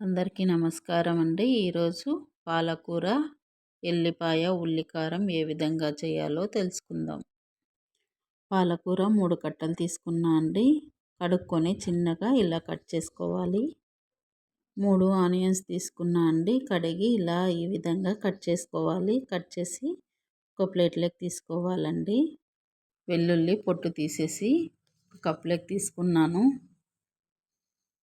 అందరికీ నమస్కారం అండి. ఈరోజు పాలకూర ఎల్లిపాయ ఉల్లికారం ఏ విధంగా చేయాలో తెలుసుకుందాం. పాలకూర మూడు కట్టలు తీసుకున్నా అండి. కడుక్కొని చిన్నగా ఇలా కట్ చేసుకోవాలి. మూడు ఆనియన్స్ తీసుకున్నా అండి. కడిగి ఇలా ఈ విధంగా కట్ చేసుకోవాలి. కట్ చేసి ఒక ప్లేట్లోకి తీసుకోవాలండి. వెల్లుల్లి పొట్టు తీసేసి కప్లోకి తీసుకున్నాను.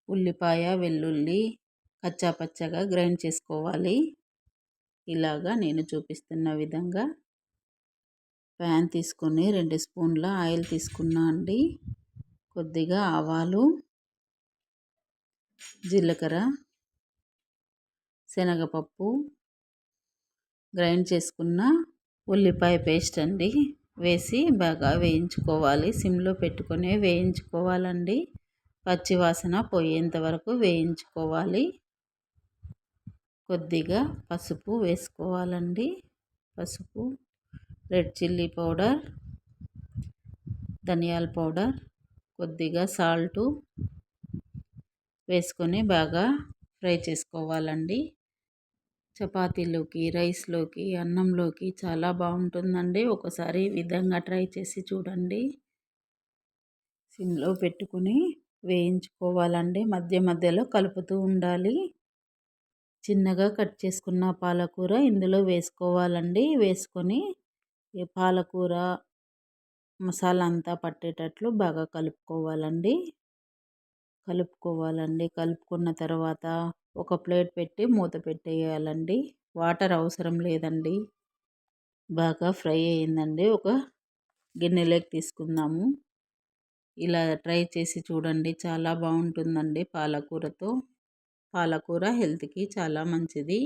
ఉల్లిపాయ వెల్లుల్లి కచ్చాపచ్చగా గ్రైండ్ చేసుకోవాలి. ఇలాగా నేను చూపిస్తున్న విధంగా ప్యాన్ తీసుకొని రెండు స్పూన్ల ఆయిల్ తీసుకున్నా అండి. కొద్దిగా ఆవాలు జీలకర్ర శనగపప్పు గ్రైండ్ చేసుకున్న ఉల్లిపాయ పేస్ట్ అండి. వేసి బాగా వేయించుకోవాలి. సిమ్లో పెట్టుకొని వేయించుకోవాలండి. పచ్చివాసన పోయేంత వరకు వేయించుకోవాలి. కొద్దిగా పసుపు వేసుకోవాలండి. పసుపు రెడ్ చిల్లీ పౌడర్ ధనియాల పౌడర్ కొద్దిగా సాల్టు వేసుకొని బాగా ఫ్రై చేసుకోవాలండి. చపాతీలోకి రైస్లోకి అన్నంలోకి చాలా బాగుంటుందండి. ఒకసారి ఈ విధంగా ట్రై చేసి చూడండి. సిమ్లో పెట్టుకుని వేయించుకోవాలండి. మధ్య మధ్యలో కలుపుతూ ఉండాలి. చిన్నగా కట్ చేసుకున్న పాలకూర ఇందులో వేసుకోవాలండి. వేసుకొని ఈ పాలకూర మసాలా అంతా పట్టేటట్లు బాగా కలుపుకోవాలండి. కలుపుకోవాలండి. కలుపుకున్న తర్వాత ఒక ప్లేట్ పెట్టి మూత పెట్టేయాలండి. వాటర్ అవసరం లేదండి. బాగా ఫ్రై అయిందండి. ఒక గిన్నెలోకి తీసుకుందాము. ఇలా ట్రై చేసి చూడండి. చాలా బాగుంటుందండి పాలకూరతో. పాలకూర హెల్త్కి చాలా మంచిది.